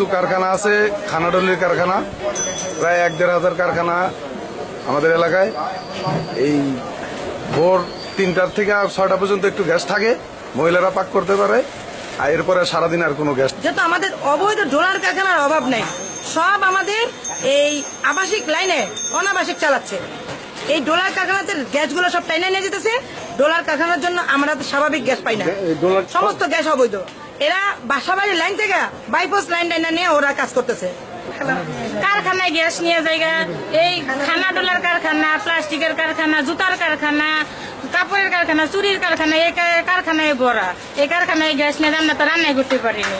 কিছু কারখানা আছে খানাডলির কারখানা প্রায় এক দেড় হাজার কারখানা আমাদের এলাকায়। এই ভোর তিনটার থেকে ছয়টা পর্যন্ত একটু গ্যাস থাকে মহিলারা পাক করতে পারে আর এরপরে সারাদিন আর কোনো গ্যাস যেহেতু আমাদের অবৈধ ডোলার কারখানার অভাব নেই সব আমাদের এই আবাসিক লাইনে অনাবাসিক চালাচ্ছে। এই ডোলার কারখানাতে গ্যাসগুলো সব টাইনে নিয়ে যেতেছে ডোলার কারখানার জন্য আমরা তো স্বাভাবিক গ্যাস পাই না। সমস্ত গ্যাস অবৈধ। এরা বাসাবাড়ির লাইন থেকে বাইপাস লাইন টাইনা নিয়ে ওরা কাজ করতেছে। কারখানায় গ্যাস নিয়ে জায়গা, এই খানা ডোলার কারখানা, প্লাস্টিকের কারখানা, জুতার কারখানা, কাপড়ের কারখানা, চুরির কারখানা, এই কারখানায় ভরা। এই কারখানায় গ্যাস নিয়ে আমরা তো রান্নায় করতে পারিনি।